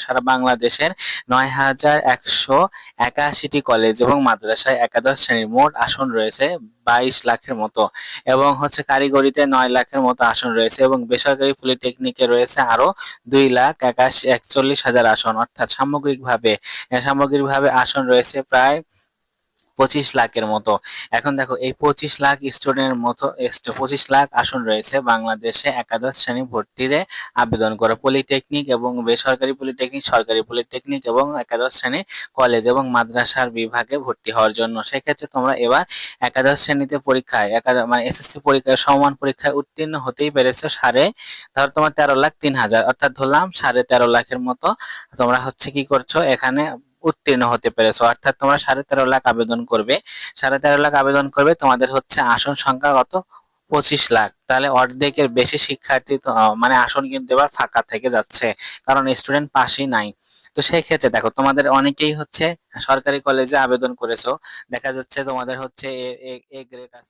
সারা বাংলাদেশের নয় হাজার একশো একাশিটি কলেজ এবং মাদ্রাসায় একাদশ শ্রেণির মোট আসন রয়েছে বাইশ লাখের মতো এবং হচ্ছে কারিগরিতে নয় লাখের মতো আসন রয়েছে এবং বেসরকারি পলিটেকনিকে রয়েছে আরও দুই লাখ একাশি একচল্লিশ হাজার আসন। অর্থাৎ সামগ্রিকভাবে সামগ্রিকভাবে আসন রয়েছে প্রায় পঁচিশ লাখের মতো। এখন দেখো, এই পঁচিশ লাখ স্টুডেন্টের মতো পঁচিশ লাখ আসন রয়েছে বাংলাদেশে একাদশ শ্রেণি ভর্তিতে আবেদন করে। পলিটেকনিক এবং বেসরকারি পলিটেকনিক সরকারি পলিটেকনিক এবং একাদশ শ্রেণি কলেজ এবং মাদ্রাসার বিভাগে ভর্তি হওয়ার জন্য। সেক্ষেত্রে তোমরা এবার একাদশ শ্রেণীতে পরীক্ষায়, একাদশ মানে এসএসসি পরীক্ষায়, সমান পরীক্ষায় উত্তীর্ণ হতেই পেরেছ সাড়ে, ধর তোমার তেরো লাখ তিন হাজার। অর্থাৎ ধরলাম সাড়ে তেরো লাখের মতো। তোমরা হচ্ছে কি করছ, এখানে উত্তীর্ণ হতে পেরেছ। অর্থাৎ তোমরা সাড়ে তেরো লাখ আবেদন করবে। সাড়ে তেরো লাখ আবেদন করবে, তোমাদের হচ্ছে আসন সংখ্যা কত? পঁচিশ লাখ। তাহলে অর্ধেকের বেশি শিক্ষার্থী মানে আসন কিন্তু এবার ফাঁকা থেকে যাচ্ছে, কারণ স্টুডেন্ট পাশেই নাই। তো সেই ক্ষেত্রে দেখো, তোমাদের অনেকেই হচ্ছে সরকারি কলেজে আবেদন করেছ। দেখা যাচ্ছে তোমাদের হচ্ছে এ গ্রেড আছে।